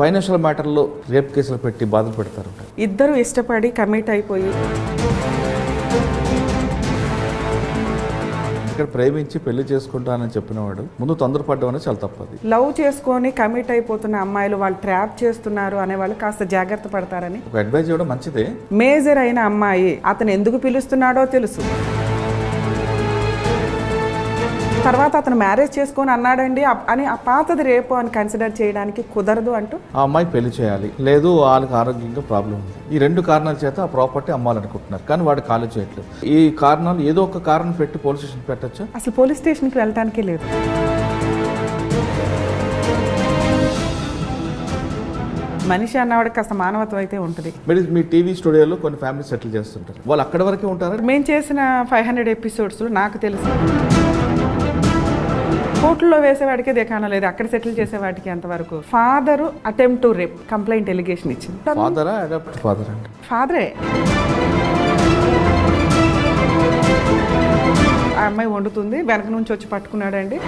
financial మ్యాటర్లో rape కేసులు పెట్టి బాధలు పెడతారు. ఇద్దరు ఇష్టపడి కమిట్ అయిపోయి. ఇక్కడ ప్రేమించి పెళ్ళి చేసుకుంటానని చెప్పినవాడు ముందు తొందరపడ్డం అనేది చాలా తప్పది. లవ్ చేసుకొని కమిట్ అయిపోతున్న అమ్మాయిలు వాళ్ళు ట్రాప్ చేస్తున్నారు అనే వాళ్ళు కాస్త జాగ్రత్త పడతారని. ఒక అడ్వైజ్ ఇవ్వడం మంచిదే. మేజర్ అయిన అమ్మాయి అతను ఎందుకు పిలుస్తున్నాడో తెలుసు. తర్వాత అతను మ్యారేజ్ చేసుకొని అన్నాడండి అని ఆ పాతది రేపు అని కన్సిడర్ చేయడానికి కుదరదు అంటూ? ఆ అమ్మాయి పెళ్ళి చేయాలి. లేదు వాళ్ళకి ఆరోగ్యంగా ప్రాబ్లం ఉంది. ఈ రెండు కారణాల చేత ఆ ప్రాపర్టీ అమ్మాలనుకుంటున్నారు కానీ వాడు ఖాళీ చేయట్లేదు. ఈ కారణాలు ఏదో ఒక కారణం పెట్టి పోలీస్ స్టేషన్ పెట్టచ్చు? అసలు పోలీస్ స్టేషన్కి వెళ్ళటానికే లేదు. మనిషి అన్నవాడికి కాస్త మానవత్వం అయితే ఉంటుంది. మీరు మీ టీవీ స్టూడియోలో కొన్ని ఫ్యామిలీ సెటిల్ చేస్తుంటారు. వాళ్ళు అక్కడి వరకే ఉంటారా? మేము చేసిన ఫైవ్ హండ్రెడ్ ఎపిసోడ్స్లో నాకు తెలుసు. కోర్టులో వేసేవాడికి దేకాన లేదు అక్కడ సెటిల్ చేసేవాడికి అంతవరకు. Father attempt to rape complaint allegation ఇచ్చింది. ఫాదరా అడాప్ట్ ఫాదర్ అంటే ఫాదరే. ఆ అమ్మాయి వండుతుంది వెనక నుంచి వచ్చి పట్టుకున్నాడండి.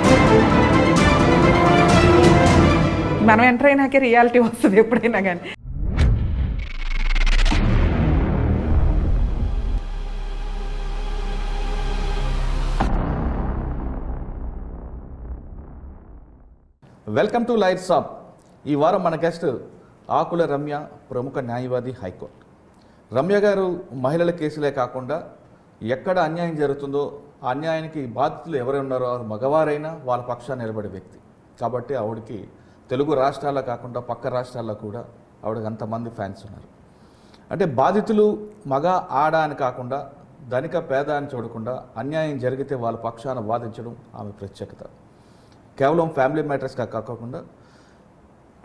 మనం ఎంటర్ అయినాకే రియాలిటీ వస్తుంది ఎప్పుడైనా కానీ. వెల్కమ్ టు లైట్ షాప్ ఈ వారం మన గెస్ట్ ఆకుల రమ్య ప్రముఖ న్యాయవాది హైకోర్టు. రమ్య గారు మహిళల కేసులే కాకుండా ఎక్కడ అన్యాయం జరుగుతుందో ఆ అన్యాయానికి బాధితులు ఎవరు ఉన్నారో మగవారైనా వాళ్ళ పక్షాన్ని నిలబడే వ్యక్తి. కాబట్టి ఆవిడకి తెలుగు రాష్ట్రాల్లో కాకుండా పక్క రాష్ట్రాల్లో కూడా ఆవిడకి అంతమంది ఫ్యాన్స్ ఉన్నారు. అంటే బాధితులు మగ ఆడ అని కాకుండా ధనిక పేద అని చూడకుండా అన్యాయం జరిగితే వాళ్ళ పక్షాన వాదించడం ఆమె ప్రత్యేకత. కేవలం ఫ్యామిలీ మ్యాటర్స్ కాకుండా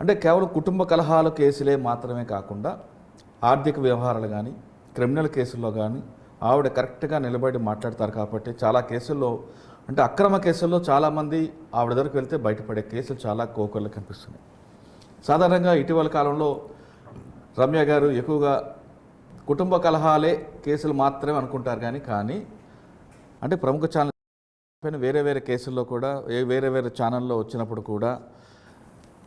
అంటే కేవలం కుటుంబ కలహాల కేసులే మాత్రమే కాకుండా ఆర్థిక వ్యవహారాలు కానీ క్రిమినల్ కేసుల్లో కానీ ఆవిడ కరెక్ట్గా నిలబడి మాట్లాడతారు కాబట్టి చాలా కేసుల్లో అంటే అక్రమ కేసుల్లో చాలామంది ఆవిడ దగ్గరికి వెళ్తే బయటపడే కేసులు చాలా కోకొల్లు కనిపిస్తున్నాయి. సాధారణంగా ఇటీవల కాలంలో రమ్య గారు ఎక్కువగా కుటుంబ కలహాలే కేసులు మాత్రమే అనుకుంటారు కానీ కానీ అంటే ప్రముఖ ఛానల్ పైన వేరే వేరే కేసుల్లో కూడా వేరే వేరే ఛానల్లో వచ్చినప్పుడు కూడా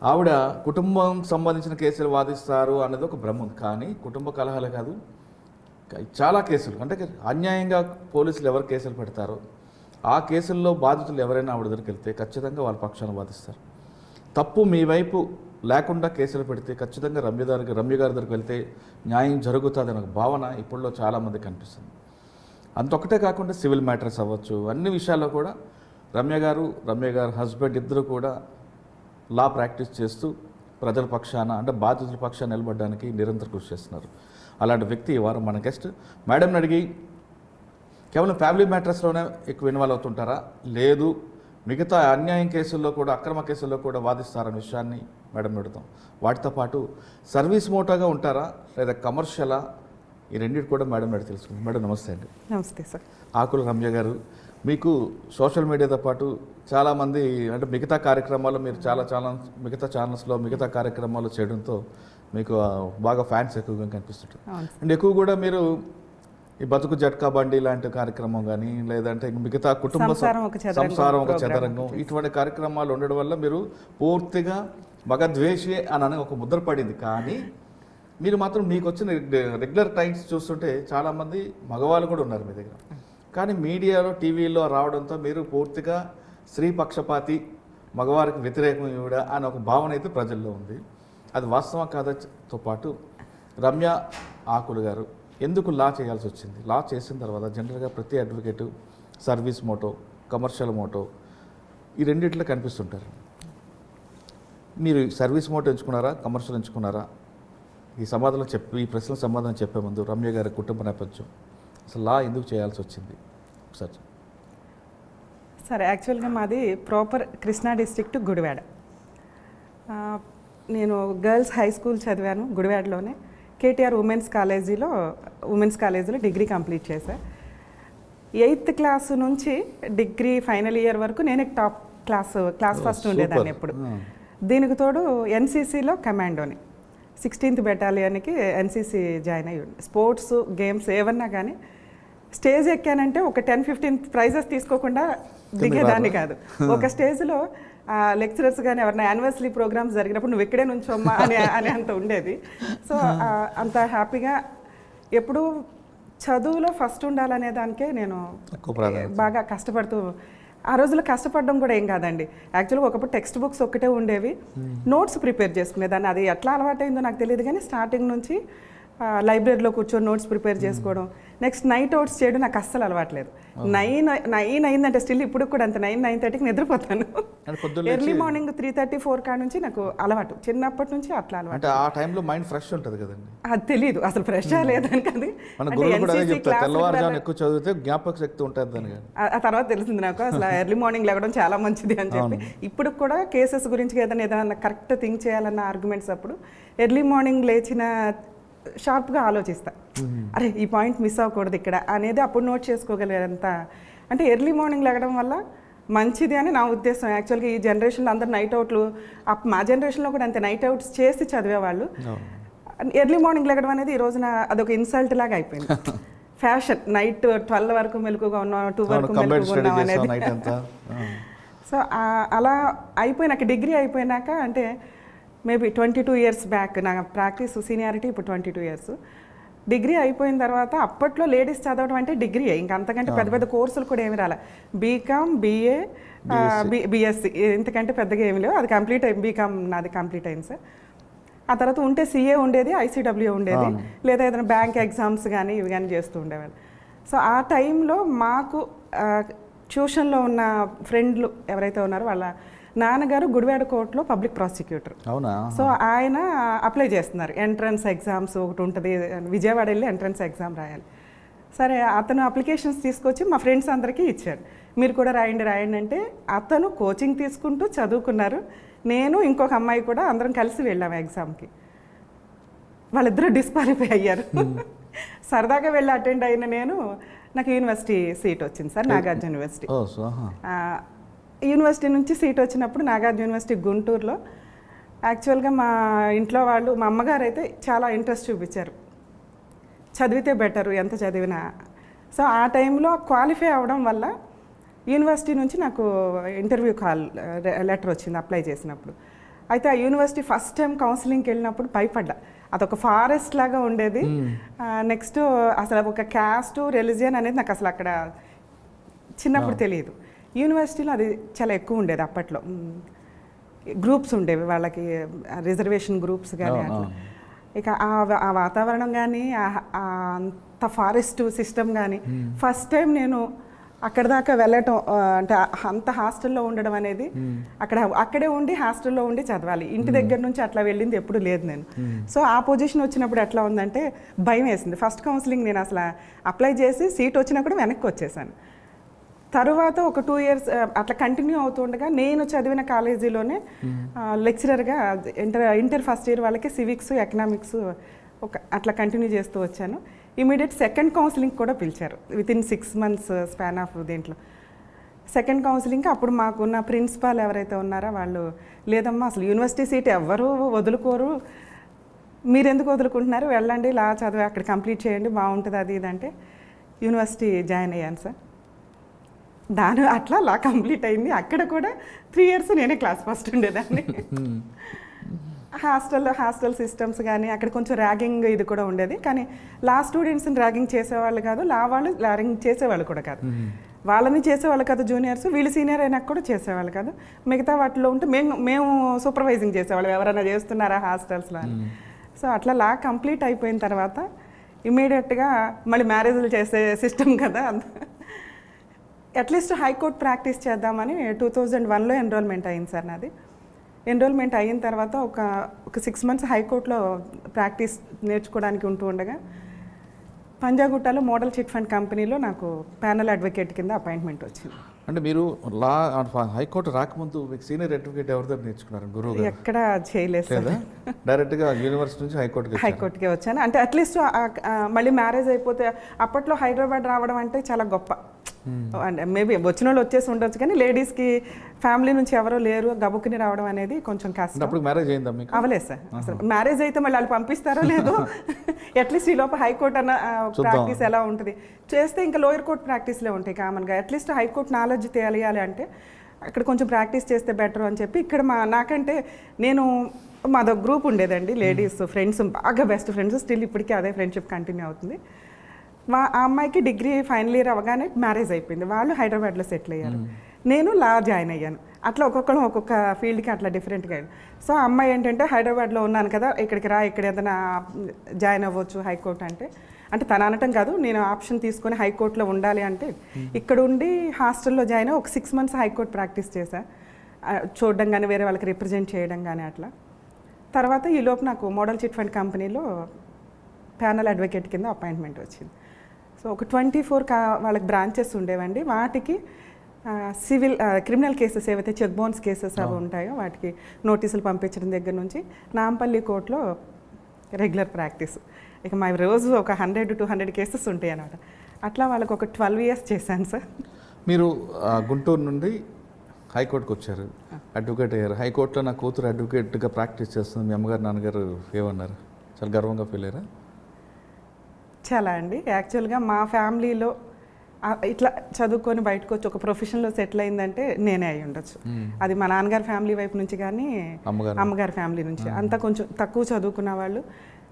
ఆవిడ కుటుంబం సంబంధించిన కేసులు వాదిస్తారు అన్నది ఒక భ్రమ కానీ కుటుంబ కలహాలే కాదు చాలా కేసులు. అంటే అన్యాయంగా పోలీసులు ఎవరు కేసులు పెడతారో ఆ కేసుల్లో బాధితులు ఎవరైనా ఆవిడ దగ్గరికి వెళ్తే ఖచ్చితంగా వాళ్ళ పక్షాన్ని వాదిస్తారు. తప్పు మీ వైపు లేకుండా కేసులు పెడితే ఖచ్చితంగా రమ్య గారికి రమ్య గారి దగ్గరికి వెళ్తే న్యాయం జరుగుతుంది అనే ఒక భావన ఇప్పుడులో చాలామంది కనిపిస్తుంది. అంతొక్కటే కాకుండా సివిల్ మ్యాటర్స్ అవ్వచ్చు. అన్ని విషయాల్లో కూడా రమ్య గారు రమ్య గారు హస్బెండ్ ఇద్దరు కూడా లా ప్రాక్టీస్ చేస్తూ ప్రజల పక్షాన అంటే బాధితుల పక్షాన నిలబడడానికి నిరంతర కృషి చేస్తున్నారు. అలాంటి వ్యక్తి ఈ వారం మన గెస్ట్ మేడంని అడిగి కేవలం ఫ్యామిలీ మ్యాటర్స్లోనే ఎక్కువ ఇన్వాల్వ్ అవుతుంటారా? లేదు. మిగతా అన్యాయం కేసుల్లో కూడా అక్రమ కేసుల్లో కూడా వాదిస్తారనే విషయాన్ని మేడం అడుగుతాం వాటితో పాటు సర్వీస్ మోటోగా ఉంటారా? లేదా కమర్షియలా ఈ రెండింటి కూడా మేడం అడిగి తెలుసుకుందాం మేడం నమస్తే అండి. నమస్తే సార్. ఆకుల రమ్య గారు మీకు సోషల్ మీడియాతో పాటు చాలామంది అంటే మిగతా కార్యక్రమాలు మీరు చాలా చాలా మిగతా ఛానల్స్లో మిగతా కార్యక్రమాలు చేయడంతో మీకు బాగా ఫ్యాన్స్ ఎక్కువగా కనిపిస్తుంటారు. అండ్ ఎక్కువ కూడా మీరు ఈ బతుకు జట్కా బండి లాంటి కార్యక్రమం కానీ లేదంటే మిగతా కుటుంబ సంసారం ఒక చదరంగం ఇటువంటి కార్యక్రమాలు ఉండడం వల్ల మీరు పూర్తిగా మగద్వేషి అని అనే ఒక ముద్ర పడింది. కానీ మీరు మాత్రం మీకు వచ్చిన రెగ్యులర్ టైమ్స్ చూస్తుంటే చాలామంది మగవాళ్ళు కూడా ఉన్నారు మీ దగ్గర. కానీ మీడియాలో టీవీలో రావడంతో మీరు పూర్తిగా స్త్రీ పక్షపాతి మగవారికి వ్యతిరేకం ఇవిడ అని ఒక భావన అయితే ప్రజల్లో ఉంది. అది వాస్తవం కాదతో పాటు రమ్య ఆకులు గారు ఎందుకు లా చేయాల్సి వచ్చింది? లా చేసిన తర్వాత జనరల్గా ప్రతి advocate service motto commercial motto ఈ రెండిట్లో కనిపిస్తుంటారు. మీరు సర్వీస్ మోటో ఎంచుకున్నారా కమర్షియల్ ఎంచుకున్నారా? ఈ సమాధానం చెప్పి ఈ ప్రశ్నల సమాధానం చెప్పే ముందు రమ్య గారి కుటుంబ నేపథ్యం. అసలు లా ఎందుకు చేయాల్సి వచ్చింది? చెప్పండి. సరే యాక్చువల్గా మాది ప్రాపర్ కృష్ణా డిస్ట్రిక్ట్ గుడివాడ. నేను గర్ల్స్ హై స్కూల్ చదివాను గుడివాడలోనే. కేటీఆర్ ఉమెన్స్ కాలేజీలో ఉమెన్స్ కాలేజీలో డిగ్రీ కంప్లీట్ చేశా. ఎయిత్ క్లాస్ నుంచి డిగ్రీ ఫైనల్ ఇయర్ వరకు నేనే టాప్ క్లాస్ క్లాస్ ఫస్ట్ ఉండేదాన్ని. ఎప్పుడు. దీనికి తోడు ఎన్సీసీలో కమాండోని. సిక్స్టీన్త్ బెటాలియన్కి ఎన్సీసీ జాయిన్ అయ్యి స్పోర్ట్స్ గేమ్స్ ఏమన్నా కానీ స్టేజ్ ఎక్కానంటే ఒక టెన్ ఫిఫ్టీన్ ప్రైజెస్ తీసుకోకుండా దిగేదాన్ని కాదు. ఒక స్టేజ్లో లెక్చరర్స్ కానీ ఎవరైనా యానివర్సరీ ప్రోగ్రామ్స్ జరిగినప్పుడు నువ్వు ఇక్కడే నుంచోమ్మా అని అని అంత ఉండేది. సో అంత హ్యాపీగా ఎప్పుడు చదువులో ఫస్ట్ ఉండాలనే దానికే నేను. బాగా కష్టపడుతూ ఆ రోజుల్లో కష్టపడడం కూడా ఏం కాదండి. యాక్చువల్గా ఒకప్పుడు టెక్స్ట్ బుక్స్ ఒక్కటే ఉండేవి. నోట్స్ ప్రిపేర్ చేసుకునేదాన్ని. అది ఎట్లా అలవాటైందో నాకు తెలియదు కానీ స్టార్టింగ్ నుంచి లైబ్రరీలో కూర్చొని నోట్స్ ప్రిపేర్ చేసుకోవడం. నెక్స్ట్ నైట్ అవుట్స్ చేయడం నాకు అస్సలు అలవాట్లేదు. నైన్ నైన్ అయిందంటే స్టిల్ ఇప్పుడు కూడా అంత. నైన్ నైన్ థర్టీకి నిద్రపోతాను. Early morning three thirty four కాడ నుంచి నాకు అలవాటు. చిన్నప్పటి నుంచి అట్లా అలవాటు. ఆ టైంలో మైండ్ ఫ్రెష్ ఉంటుంది కదండి. అది తెలియదు అసలు ఫ్రెష్ లేదని కాదు. తెల్లవారుజామున ఎక్కువ చదివితే జ్ఞాపక శక్తి ఉంటుంది ఆ తర్వాత తెలిసింది నాకు. అసలు ఎర్లీ మార్నింగ్ లేవడం చాలా మంచిది అని చెప్పి. ఇప్పుడు కూడా కేసెస్ గురించి ఏదైనా ఏదైనా కరెక్ట్ థింక్ చేయాలన్న ఆర్గ్యుమెంట్స్ అప్పుడు ఎర్లీ మార్నింగ్ లేచిన షార్ప్గా ఆలోచిస్తా. అరే ఈ పాయింట్ మిస్ అవ్వకూడదు ఇక్కడ అనేది అప్పుడు నోట్ చేసుకోగలిగేంత. అంటే ఎర్లీ మార్నింగ్ లేవడం వల్ల మంచిది అని నా ఉద్దేశం. యాక్చువల్గా ఈ జనరేషన్లో అందరు నైట్ అవుట్లు మా జనరేషన్లో కూడా అంతే నైట్ అవుట్స్ చేసి చదివేవాళ్ళు. ఎర్లీ మార్నింగ్ లెగడం అనేది ఈ రోజున అదొక ఇన్సల్ట్ లాగా అయిపోయింది. ఫ్యాషన్ నైట్ ట్వెల్వ్ వరకు మెలకుగా ఉన్నాం టూ వరకు మెలకుగా ఉన్నాం అనేది. సో అలా అయిపోయినాక డిగ్రీ అయిపోయినాక అంటే maybe twenty two years back నా ప్రాక్టీస్ సీనియారిటీ ఇప్పుడు ట్వంటీ టూ ఇయర్స్. డిగ్రీ అయిపోయిన తర్వాత అప్పట్లో లేడీస్ చదవడం అంటే డిగ్రీ ఇంకా అంతకంటే పెద్ద పెద్ద కోర్సులు కూడా ఏమి రాలే. BCom BA BSc. ఇంతకంటే పెద్దగా ఏమి లేవు. అది కంప్లీట్ అయింది బీకామ్ నాది కంప్లీట్ అయింది సార్. ఆ తర్వాత ఉంటే సీఏ ఉండేది ఐసీడబ్ల్యూ ఉండేది. లేదా ఏదైనా బ్యాంక్ ఎగ్జామ్స్ కానీ ఇవి కానీ చేస్తూ ఉండేవాళ్ళు. సో ఆ టైంలో మాకు ట్యూషన్లో ఉన్న ఫ్రెండ్లు ఎవరైతే ఉన్నారో వాళ్ళ నాన్నగారు గుడివాడ కోర్టులో పబ్లిక్ ప్రాసిక్యూటర్. అవునా? సో ఆయన అప్లై చేస్తున్నారు. ఎంట్రన్స్ ఎగ్జామ్స్ ఒకటి ఉంటుంది. విజయవాడ వెళ్ళి ఎంట్రన్స్ ఎగ్జామ్ రాయాలి. సరే అతను అప్లికేషన్స్ తీసుకొచ్చి మా ఫ్రెండ్స్ అందరికీ ఇచ్చాడు. మీరు కూడా రాయండి రాయండి అంటే అతను కోచింగ్ తీసుకుంటూ చదువుకున్నారు. నేను ఇంకొక అమ్మాయి కూడా అందరం కలిసి వెళ్ళాము ఎగ్జామ్కి. వాళ్ళిద్దరూ డిస్క్వాలిఫై అయ్యారు. సరదాగా వెళ్ళి అటెండ్ అయిన నేను నాకు యూనివర్సిటీ సీట్ వచ్చింది సార్ నాగార్జున యూనివర్సిటీ. యూనివర్సిటీ నుంచి సీట్ వచ్చినప్పుడు నాగార్జున యూనివర్సిటీ గుంటూరులో. యాక్చువల్గా మా ఇంట్లో వాళ్ళు మా అమ్మగారు అయితే చాలా ఇంట్రెస్ట్ చూపించారు. చదివితే బెటరు ఎంత చదివినా. సో ఆ టైంలో క్వాలిఫై అవడం వల్ల యూనివర్సిటీ నుంచి నాకు ఇంటర్వ్యూ కాల్ లెటర్ వచ్చింది అప్లై చేసినప్పుడు. అయితే ఆ యూనివర్సిటీ ఫస్ట్ టైం కౌన్సిలింగ్కి వెళ్ళినప్పుడు భయపడ్డా. అదొక ఫారెస్ట్ లాగా ఉండేది. నెక్స్ట్ అసలు ఒక క్యాస్ట్ రిలీజియన్ అనేది నాకు అసలు అక్కడ చిన్నప్పుడు తెలియదు. యూనివర్సిటీలో అది చాలా ఎక్కువ ఉండేది అప్పట్లో. గ్రూప్స్ ఉండేవి వాళ్ళకి రిజర్వేషన్ గ్రూప్స్ కానీ అట్లా. ఇక ఆ వాతావరణం కానీ అంత ఫారెస్ట్ సిస్టమ్ కానీ ఫస్ట్ టైం నేను అక్కడ దాకా వెళ్ళటం అంటే అంత హాస్టల్లో ఉండడం అనేది అక్కడ అక్కడే ఉండి హాస్టల్లో ఉండి చదవాలి. ఇంటి దగ్గర నుంచి అట్లా వెళ్ళింది ఎప్పుడు లేదు నేను. సో ఆ పొజిషన్ వచ్చినప్పుడు ఎట్లా ఉందంటే భయం వేసింది. ఫస్ట్ కౌన్సిలింగ్ నేను అసలు అప్లై చేసి సీట్ వచ్చినా కూడా వెనక్కి వచ్చేసాను. తరువాత ఒక టూ ఇయర్స్ అట్లా కంటిన్యూ అవుతుండగా నేను చదివిన కాలేజీలోనే లెక్చరర్గా ఇంటర్ ఇంటర్ ఫస్ట్ ఇయర్ వాళ్ళకి సివిక్స్ ఎకనామిక్స్ ఒక అట్లా కంటిన్యూ చేస్తూ వచ్చాను. ఇమీడియట్ సెకండ్ కౌన్సిలింగ్ కూడా పిలిచారు. Within six months span of దీంట్లో సెకండ్ కౌన్సిలింగ్కి అప్పుడు మాకున్న ప్రిన్సిపాల్ ఎవరైతే ఉన్నారో వాళ్ళు లేదమ్మా అసలు యూనివర్సిటీ సీట్ ఎవ్వరూ వదులుకోరు. మీరు ఎందుకు వదులుకుంటున్నారు? వెళ్ళండి లా చదివి అక్కడ కంప్లీట్ చేయండి బాగుంటుంది అది ఇది అంటే యూనివర్సిటీ జాయిన్ అయ్యాను సార్. దాని అట్లా లా కంప్లీట్ అయింది. అక్కడ కూడా త్రీ ఇయర్స్ నేనే క్లాస్ ఫస్ట్ ఉండేదాన్ని. హాస్టల్లో హాస్టల్ సిస్టమ్స్ కానీ అక్కడ కొంచెం ర్యాగింగ్ ఇది కూడా ఉండేది. కానీ లా స్టూడెంట్స్ని ర్యాగింగ్ చేసేవాళ్ళు కాదు లా వాళ్ళు ర్యాగింగ్ చేసేవాళ్ళు కూడా కాదు. వాళ్ళని చేసేవాళ్ళు కాదు జూనియర్స్ వీళ్ళు సీనియర్ అయినాక కూడా చేసేవాళ్ళు కాదు. మిగతా వాటిలో ఉంటే మేము మేము సూపర్వైజింగ్ చేసేవాళ్ళం. ఎవరైనా చేస్తున్నారా హాస్టల్స్లో అని. సో అట్లా లా కంప్లీట్ అయిపోయిన తర్వాత ఇమీడియట్గా మళ్ళీ మ్యారేజ్లు చేసే సిస్టమ్ కదా. At least high court practice చేద్దామని టూ థౌజండ్ వన్లో ఎన్రోల్మెంట్ అయింది సార్ నాది. ఎన్రోల్మెంట్ అయిన తర్వాత ఒక ఒక సిక్స్ మంత్స్ హైకోర్టులో ప్రాక్టీస్ నేర్చుకోవడానికి ఉంటూ ఉండగా పంజాగుట్టలో మోడల్ చిట్ ఫండ్ కంపెనీలో నాకు ప్యానల్ అడ్వకేట్ కింద అపాయింట్మెంట్ వచ్చింది. అంటే మీరు లా హైకోర్టు రాకముందు మీకు సీనియర్ అడ్వకేట్ ఎవరి దగ్గర నేర్చుకున్నారు గురువు గారు? ఎక్కడ చేయలేదు డైరెక్ట్గా యూనివర్సిటీ నుంచి హైకోర్టుకి హైకోర్టుకే వచ్చాను. అంటే అట్లీస్ట్ మళ్ళీ మ్యారేజ్ అయిపోతే అప్పట్లో హైదరాబాద్ రావడం అంటే చాలా గొప్ప. అంటే మేబీ వచ్చిన వాళ్ళు వచ్చేసి ఉండొచ్చు కానీ లేడీస్కి ఫ్యామిలీ నుంచి ఎవరో లేరు గబుక్కుని రావడం అనేది కొంచెం కష్టం. అప్పుడు మ్యారేజ్ అయిందా మీకు? అవలేదు సార్. అసలు మ్యారేజ్ అయితే మళ్ళీ వాళ్ళు పంపిస్తారో లేదో అట్లీస్ట్ ఈ లోపల హైకోర్టు అన్న. ప్రాక్టీస్ ఎలా ఉంటుంది? చేస్తే ఇంకా లోయర్ కోర్ట్ ప్రాక్టీస్లే ఉంటాయి కామన్గా. అట్లీస్ట్ హైకోర్టు నాలెడ్జ్ తెలియాలి అంటే అక్కడ కొంచెం ప్రాక్టీస్ చేస్తే బెటర్ అని చెప్పి ఇక్కడ మా నాకంటే నేను మాదో గ్రూప్ ఉండేదండి లేడీస్ ఫ్రెండ్స్ బాగా బెస్ట్ ఫ్రెండ్స్ స్టిల్ ఇప్పటికీ అదే ఫ్రెండ్షిప్ కంటిన్యూ అవుతుంది. మా ఆ అమ్మాయికి డిగ్రీ ఫైనల్ ఇయర్ అవగానే మ్యారేజ్ అయిపోయింది. వాళ్ళు హైదరాబాద్లో సెటిల్ అయ్యారు. నేను లా జాయిన్ అయ్యాను. అట్లా ఒక్కొక్కరు ఒక్కొక్క ఫీల్డ్కి అట్లా డిఫరెంట్గా అయ్యాను సో ఆ అమ్మాయి ఏంటంటే హైదరాబాద్లో ఉన్నాను కదా ఇక్కడికి రా ఇక్కడ ఏదైనా జాయిన్ అవ్వచ్చు హైకోర్టు అంటే. అంటే తన అనటం కాదు నేను ఆప్షన్ తీసుకొని హైకోర్టులో ఉండాలి అంటే ఇక్కడ ఉండి హాస్టల్లో జాయిన్ అయ్యి ఒక సిక్స్ మంత్స్ హైకోర్టు ప్రాక్టీస్ చేశా. చూడడం కానీ వేరే వాళ్ళకి రిప్రజెంట్ చేయడం కానీ అట్లా. తర్వాత ఈ లోపు నాకు మోడల్ చిట్ ఫండ్ కంపెనీలో ప్యానల్ అడ్వకేట్ కింద అపాయింట్మెంట్ వచ్చింది. సో ఒక ట్వంటీ ఫోర్ కా వాళ్ళకి బ్రాంచెస్ ఉండేవండి. వాటికి సివిల్ క్రిమినల్ కేసెస్ ఏవైతే చెక్ బౌన్స్ కేసెస్ అవి ఉంటాయో వాటికి నోటీసులు పంపించడం దగ్గర నుంచి నాంపల్లి కోర్టులో రెగ్యులర్ ప్రాక్టీస్. ఇక మా రోజు ఒక హండ్రెడ్ టూ హండ్రెడ్ కేసెస్ ఉంటాయి అన్నమాట. అట్లా వాళ్ళకి ఒక ట్వెల్వ్ ఇయర్స్ చేశాను సార్. మీరు గుంటూరు నుండి హైకోర్టుకి వచ్చారు. అడ్వకేట్ అయ్యారు. హైకోర్టులో నా కూతురు అడ్వకేట్గా ప్రాక్టీస్ చేస్తుంది. మీ అమ్మగారు నాన్నగారు ఏమన్నారు? చాలా గర్వంగా ఫీల్ అయ్యారా? చాలా అండి. యాక్చువల్గా మా ఫ్యామిలీలో ఇట్లా చదువుకొని బయటకు వచ్చి ఒక ప్రొఫెషన్లో సెటిల్ అయిందంటే నేనే అయి ఉండొచ్చు అది మా నాన్నగారి ఫ్యామిలీ వైపు నుంచి కానీ అమ్మగారు ఫ్యామిలీ నుంచి. అంతా కొంచెం తక్కువ చదువుకున్న వాళ్ళు.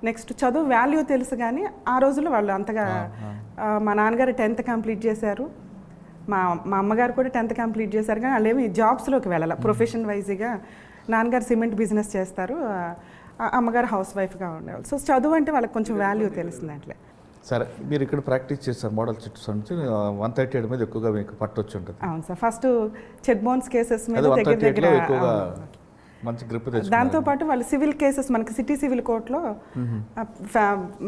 నెక్స్ట్ చదువు వాల్యూ తెలుసు కానీ ఆ రోజుల్లో వాళ్ళు అంతగా మా నాన్నగారు టెన్త్ కంప్లీట్ చేశారు. మా మా అమ్మగారు కూడా టెన్త్ కంప్లీట్ చేశారు కానీ వాళ్ళు ఏమి జాబ్స్లోకి వెళ్ళాలి. ప్రొఫెషన్ వైజ్గా నాన్నగారు సిమెంట్ బిజినెస్ చేస్తారు. అమ్మగారు హౌస్ వైఫ్గా ఉండేవాళ్ళు. సో చదువు అంటే వాళ్ళకి కొంచెం వాల్యూ తెలిసింది అట్లే సరే మీరు ఇక్కడ ప్రాక్టీస్ చేస్తారు మోడల్ చిట్స్ నుంచి వన్ థర్టీ ఎయిట్ మీద ఎక్కువగా మీకు పట్టు వచ్చి ఉంటుంది. అవును sir. First cheque bounce cases మీద దగ్గర ఎక్కువగా. మంచి గ్రిప్ దాంతో పాటు వాళ్ళు సివిల్ కేసెస్ మనకి సిటీ సివిల్ కోర్టులో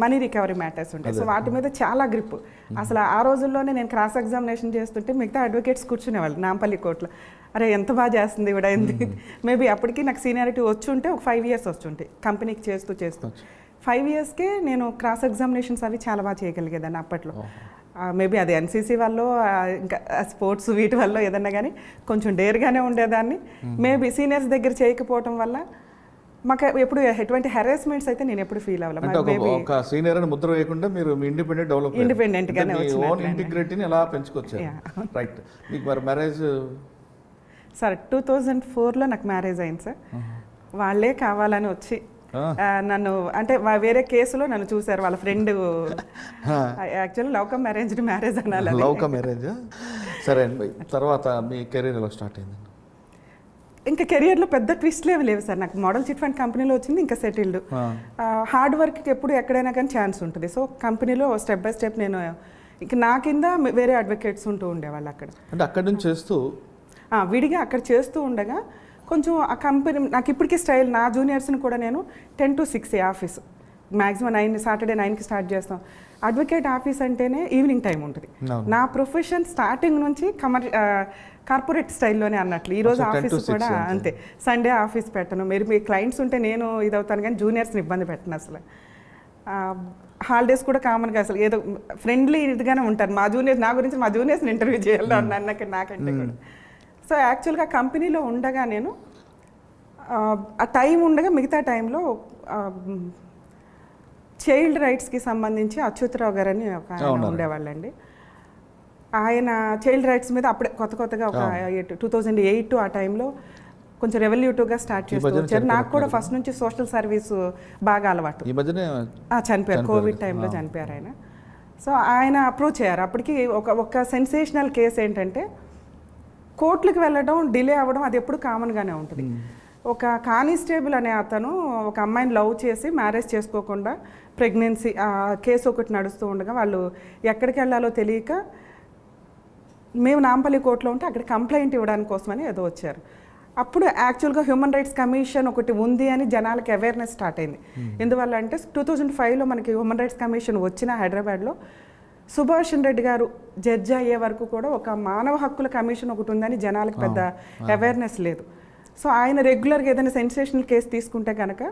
మనీ రికవరీ మ్యాటర్స్ ఉంటాయి. సో వాటి మీద చాలా గ్రిప్. అసలు ఆ రోజుల్లోనే నేను క్రాస్ ఎగ్జామినేషన్ చేస్తుంటే మిగతా అడ్వకేట్స్ కూర్చునేవాళ్ళు నాంపల్లి కోర్టులో. అరే ఎంత బాగా చేస్తుంది ఇవిడ ఏంది? మేబీ అప్పటికి నాకు సీనియారిటీ వచ్చి ఉంటే ఒక ఫైవ్ ఇయర్స్ వచ్చుంటాయి కంపెనీకి చేస్తూ చేస్తూ. ఫైవ్ ఇయర్స్కే నేను క్రాస్ ఎగ్జామినేషన్స్ అవి చాలా బాగా చేయగలిగేదాన్ని అప్పట్లో. మేబీ అది ఎన్సీసీ వల్ల ఇంకా స్పోర్ట్స్ వీటి వల్ల ఏదన్నా కానీ కొంచెం డేర్గానే ఉండేదాన్ని. మేబీ సీనియర్స్ దగ్గర చేయకపోవటం వల్ల మాకు ఎప్పుడు ఎటువంటి హెరాస్మెంట్స్ అయితే నేను ఎప్పుడు ఫీల్ అంటే అవ్వాలి ఒక మేబీ ఒక సీనియర్ అని ముద్ర వేయకుండా మీరు ఇండిపెండెంట్ డెవలప్ Independent గానే ఓన్ వచ్చినట్లనే. ఇంటిగ్రిటీని ఎలా పెంచుకొచ్చారు. రైట్ మీకు మరి మ్యారేజ్ సార్ టూ థౌజండ్ ఫోర్లో నాకు మ్యారేజ్ అయింది సార్ వాళ్ళే కావాలని వచ్చి నన్ను అంటే వేరే కేసులో నన్ను చూశారు వాళ్ళ friend. Actually love marriage marriage అనాలి. Love marriage? సరే అండి తర్వాత మీ కెరీర్ ఎలా స్టార్ట్ అయింది. ఇంకా కెరియర్లో పెద్ద ట్విస్ట్లు ఏమి లేవు సార్. నాకు మోడల్ చిట్ ఫండ్ కంపెనీలో వచ్చింది ఇంకా సెటిల్డ్. హార్డ్ వర్క్కి ఎప్పుడు ఎక్కడైనా కానీ ఛాన్స్ ఉంటుంది. సో కంపెనీలో స్టెప్ బై స్టెప్ నేను ఇంక నా కింద వేరే అడ్వకేట్స్ ఉంటూ ఉండేవాళ్ళు అక్కడ. అంటే అక్కడి నుంచి చేస్తూ? విడిగా అక్కడ చేస్తూ ఉండగా కొంచెం ఆ కంపెనీ నాకు ఇప్పటికీ స్టైల్ నా జూనియర్స్ని కూడా నేను ten to six office. Maximum nine Saturday నైన్కి స్టార్ట్ చేస్తాం. అడ్వకేట్ ఆఫీస్ అంటేనే ఈవినింగ్ టైం ఉంటుంది. నా ప్రొఫెషన్ స్టార్టింగ్ నుంచి కమర్ కార్పొరేట్ స్టైల్లోనే అన్నట్లు. ఈ రోజు So, 10 to ఆఫీస్ 6 కూడా అంతే. అంతే. సండే ఆఫీస్ పెట్టను. మీరు మీ క్లయింట్స్ ఉంటే నేను ఇదవుతాను కానీ జూనియర్స్ని ఇబ్బంది పెట్టను అసలు. హాలిడేస్ కూడా కామన్గా అసలు ఏదో ఫ్రెండ్లీ ఇదిగానే ఉంటారు. మా జూనియర్స్ నా గురించి మా జూనియర్స్ని ఇంటర్వ్యూ చేయాలి అన్నకి నాకంటే కూడా. సో యాక్చువల్గా కంపెనీలో ఉండగా నేను ఆ, టైం ఉండగా మిగతా టైంలో చైల్డ్ రైట్స్కి సంబంధించి అచ్యుతరావు గారు అని ఒక ఆయన. ఉండేవాళ్ళండి. ఆయన చైల్డ్ రైట్స్ మీద అప్పుడే కొత్త కొత్తగా ఒక టూ థౌజండ్ ఎయిట్ ఆ టైంలో కొంచెం రెవల్యూటివ్గా స్టార్ట్ చేస్తూ వచ్చారు. నాకు కూడా ఫస్ట్ నుంచి సోషల్ సర్వీస్ బాగా అలవాటు. చనిపోయారు. కోవిడ్. టైంలో. చనిపోయారు ఆయన. సో ఆయన అప్రోచ్ అయ్యారు. అప్పటికి ఒక ఒక సెన్సేషనల్ కేసు ఏంటంటే కోర్టులకు వెళ్ళడం డిలే అవ్వడం అది ఎప్పుడు కామన్గానే ఉంటుంది. ఒక కానిస్టేబుల్ అనే అతను ఒక అమ్మాయిని లవ్ చేసి మ్యారేజ్ చేసుకోకుండా ప్రెగ్నెన్సీ ఆ కేసు ఒకటి నడుస్తూ ఉండగా వాళ్ళు ఎక్కడికి వెళ్ళాలో తెలియక మేము నాంపల్లి కోర్టులో ఉంటే అక్కడ కంప్లైంట్ ఇవ్వడానికి కోసమని ఏదో వచ్చారు. అప్పుడు యాక్చువల్గా హ్యూమన్ రైట్స్ కమిషన్ ఒకటి ఉంది అని జనాలకి అవేర్నెస్ స్టార్ట్ అయింది. ఎందువల్ల అంటే టూ థౌజండ్ ఫైవ్లో మనకి హ్యూమన్ రైట్స్ కమిషన్ వచ్చిన హైదరాబాద్లో సుభాష్ రెడ్డి గారు జడ్జి అయ్యే వరకు కూడా ఒక మానవ హక్కుల కమిషన్ ఒకటి ఉందని జనాలకు పెద్ద అవేర్నెస్ లేదు. సో ఆయన రెగ్యులర్గా ఏదైనా సెన్సేషనల్ కేసు తీసుకుంటే కనుక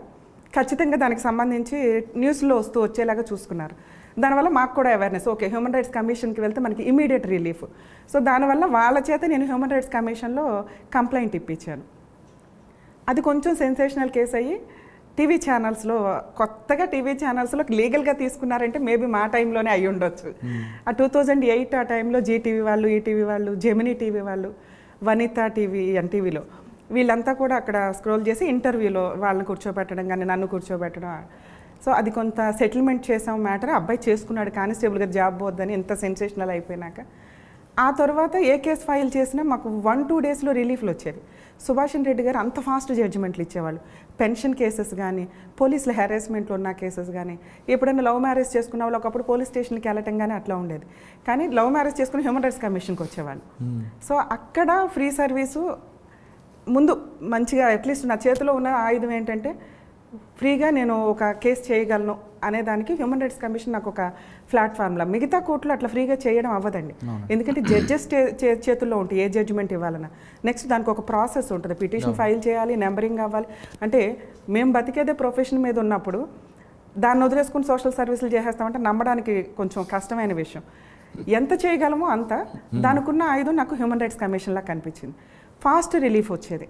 ఖచ్చితంగా దానికి సంబంధించి న్యూస్లో వస్తూ వచ్చేలాగా చూసుకున్నారు. దానివల్ల మాకు కూడా అవేర్నెస్ ఓకే హ్యూమన్ రైట్స్ కమిషన్కి వెళ్తే మనకి ఇమీడియట్ రిలీఫ్ సో దానివల్ల వాళ్ళ చేత నేను హ్యూమన్ రైట్స్ కమిషన్లో కంప్లైంట్ ఇప్పించాను. అది కొంచెం సెన్సేషనల్ కేసు అయ్యి టీవీ ఛానల్స్లో కొత్తగా టీవీ ఛానల్స్లో లీగల్గా తీసుకున్నారంటే మేబీ మా టైంలోనే అయి ఉండొచ్చు. ఆ టూ థౌజండ్ ఎయిట్ ఆ టైంలో జీటీవీ వాళ్ళు ఈటీవీ వాళ్ళు జెమినీ టీవీ వాళ్ళు వనిత టీవీ ఎన్టీవీలో వీళ్ళంతా కూడా అక్కడ స్క్రోల్ చేసి ఇంటర్వ్యూలో వాళ్ళని కూర్చోబెట్టడం కానీ నన్ను కూర్చోబెట్టడం. సో అది కొంత సెటిల్మెంట్ చేసాం మ్యాటర్ అబ్బాయి చేసుకున్నాడు కానిస్టేబుల్గా జాబ్ పోద్దని ఎంత సెన్సేషనల్ అయిపోయినాక. ఆ తర్వాత ఏ కేసు ఫైల్ చేసినా మాకు వన్ టూ డేస్లో రిలీఫ్లు వచ్చేది సుభాషణ్ రెడ్డి గారు అంత ఫాస్ట్ జడ్జిమెంట్లు ఇచ్చేవాళ్ళు. పెన్షన్ కేసెస్ కానీ పోలీసుల హెరాస్మెంట్లు ఉన్న కేసెస్ కానీ ఎప్పుడైనా లవ్ మ్యారేజ్ చేసుకున్న వాళ్ళు ఒకప్పుడు పోలీస్ స్టేషన్కి వెళ్ళటం కానీ అట్లా ఉండేది. కానీ లవ్ మ్యారేజ్ చేసుకుని హ్యూమన్ రైట్స్ కమిషన్కి వచ్చేవాళ్ళు. సో అక్కడ ఫ్రీ సర్వీసు ముందు మంచిగా అట్లీస్ట్ నా చేతిలో ఉన్న ఆయుధం ఏంటంటే ఫ్రీగా నేను ఒక కేసు చేయగలను అనే దానికి హ్యూమన్ రైట్స్ కమిషన్ నాకు ఒక ప్లాట్ఫామ్లా మిగతా కోర్టులో అట్లా ఫ్రీగా చేయడం అవ్వదండి. ఎందుకంటే జడ్జెస్ చేతుల్లో ఉంటుంది ఏ జడ్జిమెంట్ ఇవ్వాలన్నా. నెక్స్ట్ దానికి ఒక ప్రాసెస్ ఉంటుంది. పిటిషన్ ఫైల్ చేయాలి నెంబరింగ్ అవ్వాలి. అంటే మేము బతికేదే ప్రొఫెషన్ మీద ఉన్నప్పుడు దాన్ని వదిలేసుకుని సోషల్ సర్వీసులు చేసేస్తామంటే నమ్మడానికి కొంచెం కష్టమైన విషయం. ఎంత చేయగలమో అంత. దానికున్న ఆయుధం నాకు హ్యూమన్ రైట్స్ కమిషన్లా కనిపించింది. ఫాస్ట్ రిలీఫ్ వచ్చేది.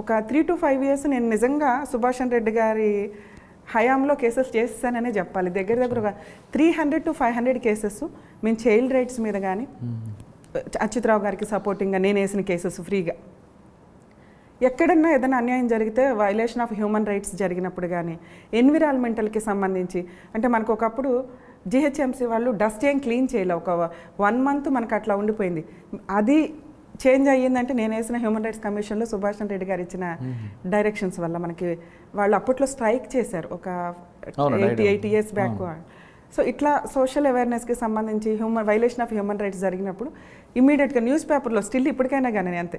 ఒక త్రీ టు ఫైవ్ ఇయర్స్ నేను నిజంగా సుభాషణ్ రెడ్డి గారి హయాంలో కేసెస్ చేస్తాననే చెప్పాలి. దగ్గర దగ్గర ఒక three hundred to five hundred cases మేము చైల్డ్ రైట్స్ మీద కానీ అచ్యుతరావు గారికి సపోర్టింగ్గా నేను వేసిన కేసెస్ ఫ్రీగా. ఎక్కడన్నా ఏదైనా అన్యాయం జరిగితే వైలేషన్ ఆఫ్ హ్యూమన్ రైట్స్ జరిగినప్పుడు కానీ ఎన్విరాన్మెంటల్కి సంబంధించి అంటే మనకు ఒకప్పుడు జిహెచ్ఎంసీ వాళ్ళు డస్ట్ ఏం క్లీన్ చేయలే. ఒక వన్ మంత్ మనకు అట్లా ఉండిపోయింది. అది చేంజ్ అయ్యిందంటే నేను వేసిన హ్యూమన్ రైట్స్ కమిషన్లో సుభాష్ రెడ్డి గారు ఇచ్చిన డైరెక్షన్స్ వల్ల మనకి వాళ్ళు అప్పట్లో స్ట్రైక్ చేశారు ఒక eighty. Eighty years back. So ఇట్లా సోషల్ అవేర్నెస్కి సంబంధించి human violation of human rights జరిగినప్పుడు ఇమీడియట్గా న్యూస్ పేపర్లో స్టిల్ ఇప్పటికైనా కానీ అంతే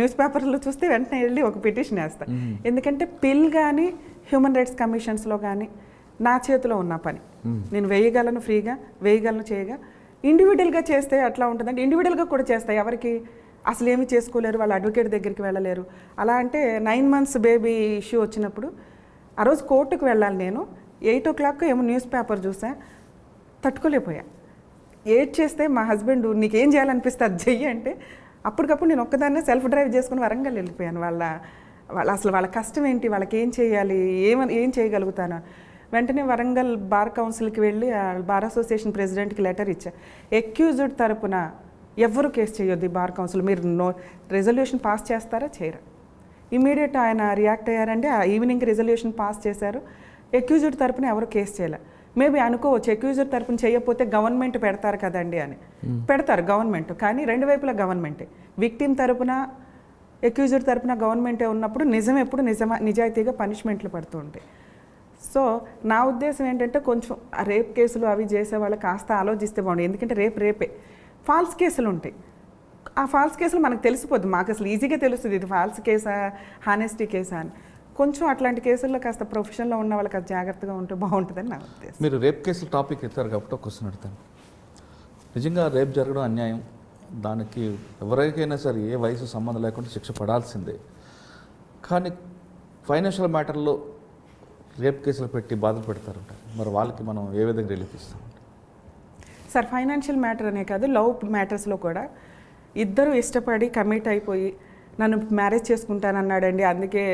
న్యూస్ పేపర్లో చూస్తే వెంటనే వెళ్ళి ఒక పిటిషన్ వేస్తా. ఎందుకంటే పిల్ కానీ హ్యూమన్ రైట్స్ కమిషన్స్లో కానీ నా చేతిలో ఉన్న పని. నేను వేయగలను ఫ్రీగా వేయగలను చేయగా ఇండివిజువల్గా చేస్తే అట్లా ఉంటుందంటే ఇండివిజువల్గా కూడా చేస్తాయి. ఎవరికి అసలు ఏమి చేసుకోలేరు వాళ్ళ అడ్వకేట్ దగ్గరికి వెళ్ళలేరు. అలా అంటే నైన్ మంత్స్ బేబీ ఇష్యూ వచ్చినప్పుడు ఆ రోజు కోర్టుకు వెళ్ళాలి నేను. ఎయిట్ ఓ క్లాక్ ఏమో న్యూస్ పేపర్ చూసా తట్టుకోలేకపోయా. ఏడ్ చేస్తే మా హస్బెండ్ నీకేం చేయాలనిపిస్తే అది చెయ్యి అంటే అప్పటికప్పుడు నేను ఒక్కదాన్నే సెల్ఫ్ డ్రైవ్ చేసుకుని వరంగల్ వెళ్ళిపోయాను. వాళ్ళ వాళ్ళ అసలు వాళ్ళ కష్టం ఏంటి వాళ్ళకి ఏం చేయాలి ఏమ ఏం చేయగలుగుతాను? వెంటనే వరంగల్ బార్ కౌన్సిల్కి వెళ్ళి బార్ అసోసియేషన్ ప్రెసిడెంట్కి లెటర్ ఇచ్చా. ఎక్యూజ్డ్ తరపున ఎవరు కేసు చేయొద్దు బార్ కౌన్సిల్. మీరు నో రెజల్యూషన్ పాస్ చేస్తారా? చేయరా. ఇమీడియట్ ఆయన రియాక్ట్ అయ్యారంటే ఆ ఈవినింగ్ రెజల్యూషన్ పాస్ చేశారు. ఎక్యూజ్డ్ తరపున ఎవరు కేసు చేయలే. మేబీ అనుకోవచ్చు ఎక్యూజ్డ్ తరపున చేయకపోతే గవర్నమెంట్ పెడతారు కదండి అని. పెడతారు గవర్నమెంట్ కానీ రెండు వైపులా గవర్నమెంటే విక్టిమ్ తరపున ఎక్యూజ్డ్ తరపున గవర్నమెంటే ఉన్నప్పుడు నిజం ఎప్పుడు నిజమా నిజాయితీగా పనిష్మెంట్లు పడుతూ ఉంటాయి. సో నా ఉద్దేశం ఏంటంటే కొంచెం రేప్ కేసులు అవి చేసే వాళ్ళు కాస్త ఆలోచిస్తే బాగుండు. ఎందుకంటే రేపు రేపే. ఫాల్స్ కేసులు ఉంటాయి. ఆ ఫాల్స్ కేసులు మనకు తెలిసిపోద్ది. మాకు అసలు ఈజీగా తెలుస్తుంది ఇది ఫాల్స్ కేసా హానెస్టీ కేసా అని. కొంచెం అట్లాంటి కేసుల్లో కాస్త ప్రొఫెషన్లో ఉన్న వాళ్ళకి అది జాగ్రత్తగా ఉంటే బాగుంటుందని నా ఉద్దేశం. మీరు రేప్ కేసుల టాపిక్ ఎత్తారు కాబట్టి ఒక క్వశ్చన్ అడుగుతాను. నిజంగా రేప్ జరగడం అన్యాయం. దానికి ఎవరికైనా సరే ఏ వయసు సంబంధం లేకుండా శిక్ష పడాల్సిందే. కానీ ఫైనాన్షియల్ మ్యాటర్లో రేప్ కేసులు పెట్టి బాధలు పెడతారంట. మరి వాళ్ళకి మనం ఏ విధంగా రిలీఫ్ ఇస్తాం? సార్ ఫైనాన్షియల్ మ్యాటర్ అనే కాదు లవ్ మ్యాటర్స్లో కూడా. ఇద్దరు ఇష్టపడి కమిట్ అయిపోయి నన్ను మ్యారేజ్ చేసుకుంటానన్నాడండి అందుకే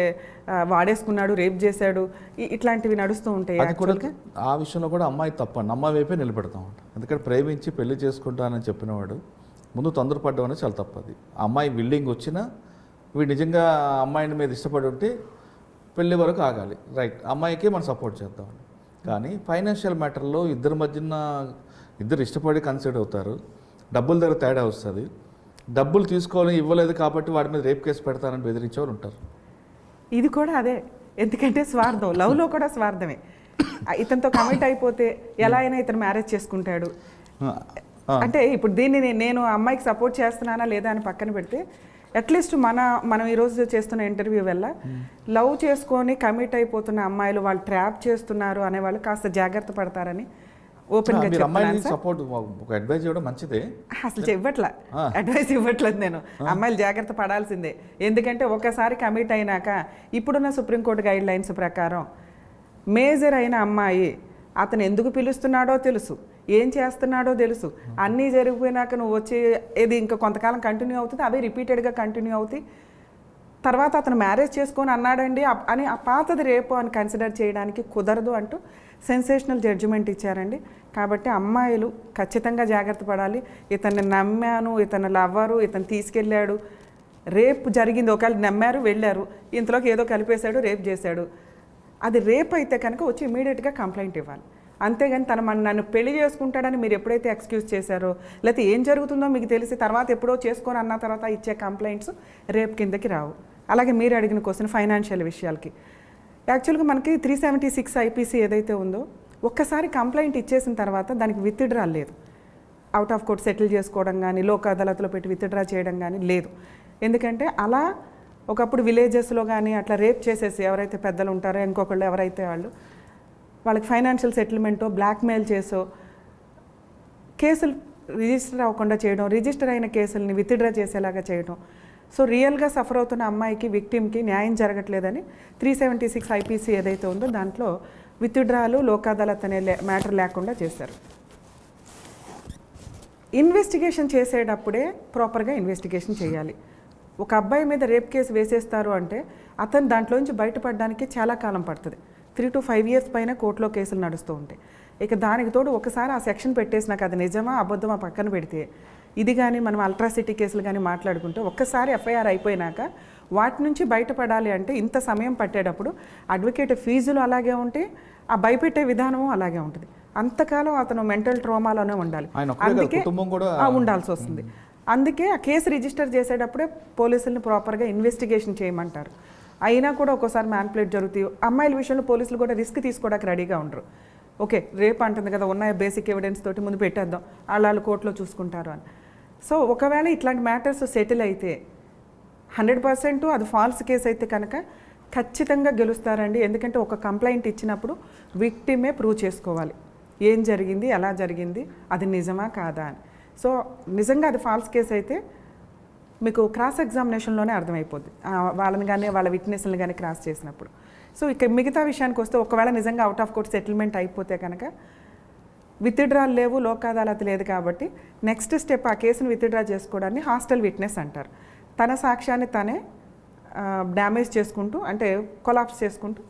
వాడేసుకున్నాడు రేప్ చేశాడు. ఇట్లాంటివి నడుస్తూ ఉంటాయి అది కూడా యాక్చువల్గా ఆ విషయంలో కూడా అమ్మాయి తప్పండి. అమ్మాయి వైపే నిలబెడతాం. అంట ఎందుకంటే ప్రేమించి పెళ్ళి చేసుకుంటానని చెప్పినవాడు ముందు తొందరపడ్డం అనేది చాలా తప్పది. అమ్మాయి విల్లింగ్ వచ్చినా వీడు నిజంగా అమ్మాయిని మీద ఇష్టపడి ఉంటే పెళ్ళి వరకు ఆగాలి. రైట్. అమ్మాయికి మనం సపోర్ట్ చేద్దాం. కానీ ఫైనాన్షియల్ మ్యాటర్లో ఇద్దరి మధ్యన ఇద్దరు ఇష్టపడి కన్సిడర్ అవుతారు. డబ్బుల దగ్గర తేడా వస్తుంది. డబ్బులు తీసుకోవాలని ఇవ్వలేదు కాబట్టి వాడి మీద రేప్ కేసు పెడతానని బెదిరించేవారు ఉంటారు. ఇది కూడా అదే. ఎందుకంటే స్వార్థం. లవ్లో కూడా స్వార్థమే. ఇతనితో కమిట్ అయిపోతే ఎలా అయినా ఇతను మ్యారేజ్ చేసుకుంటాడు. అంటే ఇప్పుడు దీన్ని నేను అమ్మాయికి సపోర్ట్ చేస్తున్నానా లేదా అని పక్కన పెడితే అట్లీస్ట్ మన మనం ఈరోజు చేస్తున్న ఇంటర్వ్యూ వల్ల లవ్ చేసుకొని కమిట్ అయిపోతున్న అమ్మాయిలు వాళ్ళు ట్రాప్ చేస్తున్నారు అనే వాళ్ళు కాస్త జాగ్రత్త పడతారని అమ్మాయిని చెప్తున్నాను సార్ సపోర్ట్ ఒక అడ్వైజ్ ఇవ్వడం మంచిదే. అసలు ఇవ్వట్లా. అడ్వైస్ ఇవ్వట్లేదు నేను. అమ్మాయిలు జాగ్రత్త పడాల్సిందే. ఎందుకంటే ఒకసారి కమిట్ అయినాక ఇప్పుడున్న సుప్రీంకోర్టు గైడ్ లైన్స్ ప్రకారం మేజర్ అయిన అమ్మాయి అతను ఎందుకు పిలుస్తున్నాడో తెలుసు. ఏం చేస్తున్నాడో తెలుసు. అన్నీ జరిగిపోయినాక నువ్వు వచ్చి ఇది ఇంకా కొంతకాలం కంటిన్యూ అవుతుంది అవే రిపీటెడ్గా కంటిన్యూ అవుతాయి. తర్వాత అతను మ్యారేజ్ చేసుకొని అన్నాడండి అని ఆ పాతది రేపు అని కన్సిడర్ చేయడానికి కుదరదు అంటూ సెన్సేషనల్ జడ్జిమెంట్ ఇచ్చారండి. కాబట్టి అమ్మాయిలు ఖచ్చితంగా జాగ్రత్త పడాలి. ఇతన్ని నమ్మాను ఇతను లవ్వరు ఇతను తీసుకెళ్ళాడు. రేపు జరిగింది ఒకవేళ నమ్మారు వెళ్ళారు. ఇంతలోకి ఏదో కలిపేశాడు రేపు చేశాడు. అది రేపు అయితే కనుక వచ్చి ఇమీడియట్గా కంప్లైంట్ ఇవ్వాలి. అంతేగాని తన మన నన్ను పెళ్ళి చేసుకుంటాడని మీరు ఎప్పుడైతే ఎక్స్క్యూజ్ చేశారో లేకపోతే ఏం జరుగుతుందో మీకు తెలిసి తర్వాత ఎప్పుడో చేసుకొని అన్న తర్వాత ఇచ్చే కంప్లైంట్స్ రేపు కిందకి రావు. అలాగే మీరు అడిగిన క్వశ్చన్ ఫైనాన్షియల్ విషయాలకి. యాక్చువల్గా మనకి త్రీ సెవెంటీ సిక్స్ ఐపీసీ ఏదైతే ఉందో ఒక్కసారి కంప్లైంట్ ఇచ్చేసిన తర్వాత దానికి విత్డ్రా లేదు. అవుట్ ఆఫ్ కోర్ట్ సెటిల్ చేసుకోవడం కానీ లోక్ అదాలత్లో పెట్టి విత్డ్రా చేయడం కానీ లేదు. ఎందుకంటే అలా ఒకప్పుడు విలేజెస్లో కానీ అట్లా రేప్ చేసేసి ఎవరైతే పెద్దలు ఉంటారో ఇంకొకళ్ళు ఎవరైతే వాళ్ళు వాళ్ళకి ఫైనాన్షియల్ సెటిల్మెంటో బ్లాక్మెయిల్ చేసో కేసులు రిజిస్టర్ అవ్వకుండా చేయడం రిజిస్టర్ అయిన కేసుల్ని విత్డ్రా చేసేలాగా చేయడం సో రియల్గా సఫర్ అవుతున్న అమ్మాయికి విక్టిమ్కి న్యాయం జరగట్లేదని త్రీ సెవెంటీ సిక్స్ ఐపీసీ ఏదైతే ఉందో దాంట్లో విత్డ్రాలు లోక్ అదాలత్ అనే మ్యాటర్ లేకుండా చేశారు. ఇన్వెస్టిగేషన్ చేసేటప్పుడే ప్రాపర్గా ఇన్వెస్టిగేషన్ చేయాలి. ఒక అబ్బాయి మీద రేప్ కేసు వేసేస్తారు అంటే అతను దాంట్లోంచి బయటపడడానికి చాలా కాలం పడుతుంది. త్రీ టు ఫైవ్ ఇయర్స్ పైన కోర్టులో కేసులు నడుస్తూ ఉంటాయి. ఇక దానికి తోడు ఒకసారి ఆ సెక్షన్ పెట్టేసినాక అది నిజమా అబద్ధమా పక్కన పెడితే ఇది కానీ మనం అల్ట్రాసిటీ కేసులు కానీ మాట్లాడుకుంటే ఒక్కసారి ఎఫ్ఐఆర్ అయిపోయినాక వాటి నుంచి బయటపడాలి అంటే ఇంత సమయం పట్టేటప్పుడు అడ్వకేట్ ఫీజులు అలాగే ఉంటాయి ఆ భయపెట్టే విధానము అలాగే ఉంటుంది. అంతకాలం అతను మెంటల్ ట్రోమాలోనే ఉండాలి. ఆ, ఉండాల్సి వస్తుంది. అందుకే ఆ కేసు రిజిస్టర్ చేసేటప్పుడే పోలీసుల్ని ప్రాపర్గా ఇన్వెస్టిగేషన్ చేయమంటారు. అయినా కూడా ఒక్కోసారి మ్యాన్పులేట్ జరుగుతాయి అమ్మాయిల విషయంలో పోలీసులు కూడా రిస్క్ తీసుకోవడానికి రెడీగా ఉండరు. ఓకే రేపు అంటుంది కదా ఉన్న బేసిక్ ఎవిడెన్స్ తోటి ముందు పెట్టేద్దాం వాళ్ళు వాళ్ళు కోర్టులో చూసుకుంటారు అని. సో ఒకవేళ ఇట్లాంటి మ్యాటర్స్ సెటిల్ అయితే హండ్రెడ్ పర్సెంట్ అది ఫాల్స్ కేసు అయితే కనుక ఖచ్చితంగా గెలుస్తారండి. ఎందుకంటే ఒక కంప్లైంట్ ఇచ్చినప్పుడు విక్టిమే ప్రూవ్ చేసుకోవాలి. ఏం జరిగింది? ఎలా జరిగింది? అది నిజమా కాదా అని. సో నిజంగా అది ఫాల్స్ కేసు అయితే మీకు క్రాస్ ఎగ్జామినేషన్లోనే అర్థమైపోద్ది. వాళ్ళని కానీ వాళ్ళ విట్నెస్ని కానీ క్రాస్ చేసినప్పుడు. సో ఇక మిగతా విషయానికి వస్తే ఒకవేళ నిజంగా అవుట్ ఆఫ్ కోర్ట్ సెటిల్మెంట్ అయిపోతే కనుక విత్డ్రాలు లేవు లోక్ అదాలత్ లేదు కాబట్టి నెక్స్ట్ స్టెప్ ఆ కేసును విత్డ్రా చేసుకోవడాన్ని హాస్టల్ విట్నెస్ అంటారు. తన సాక్ష్యాన్ని తనే డ్యామేజ్ చేసుకుంటూ అంటే కొలాప్స్ చేసుకుంటూ.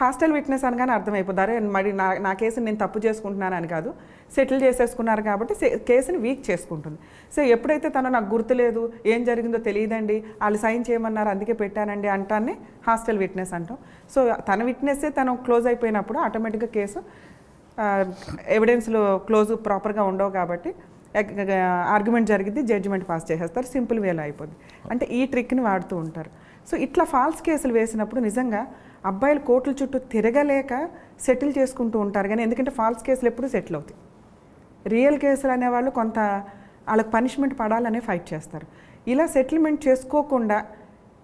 హాస్టల్ విట్నెస్ అనగానే అర్థమైపోతారు మరి నా నా కేసుని నేను తప్పు చేసుకుంటున్నాను అని కాదు. సెటిల్ చేసేసుకున్నారు కాబట్టి సే- కేసుని వీక్ చేసుకుంటుంది. సో ఎప్పుడైతే తను నాకు గుర్తులేదు ఏం జరిగిందో తెలియదండి వాళ్ళు సైన్ చేయమన్నారు అందుకే పెట్టానండి అంటాన్ని హాస్టల్ విట్నెస్ అంటాం. సో తన విట్నెస్సే తను క్లోజ్ అయిపోయినప్పుడు ఆటోమేటిక్గా కేసు ఎవిడెన్స్లు క్లోజ్ ప్రాపర్గా ఉండవు కాబట్టి ఆర్గ్యుమెంట్ జరిగింది జడ్జిమెంట్ పాస్ చేసేస్తారు సింపుల్ వేలో అయిపోద్ది. అంటే ఈ ట్రిక్ని వాడుతూ ఉంటారు. సో ఇట్లా ఫాల్స్ కేసులు వేసినప్పుడు నిజంగా అబ్బాయిలు కోర్టుల చుట్టూ తిరగలేక సెటిల్ చేసుకుంటూ ఉంటారు. కానీ ఎందుకంటే ఫాల్స్ కేసులు ఎప్పుడు సెటిల్ అవుతాయి. రియల్ కేసులు అనేవాళ్ళు కొంత వాళ్ళకి పనిష్మెంట్ పడాలనే ఫైట్ చేస్తారు. ఇలా సెటిల్మెంట్ చేసుకోకుండా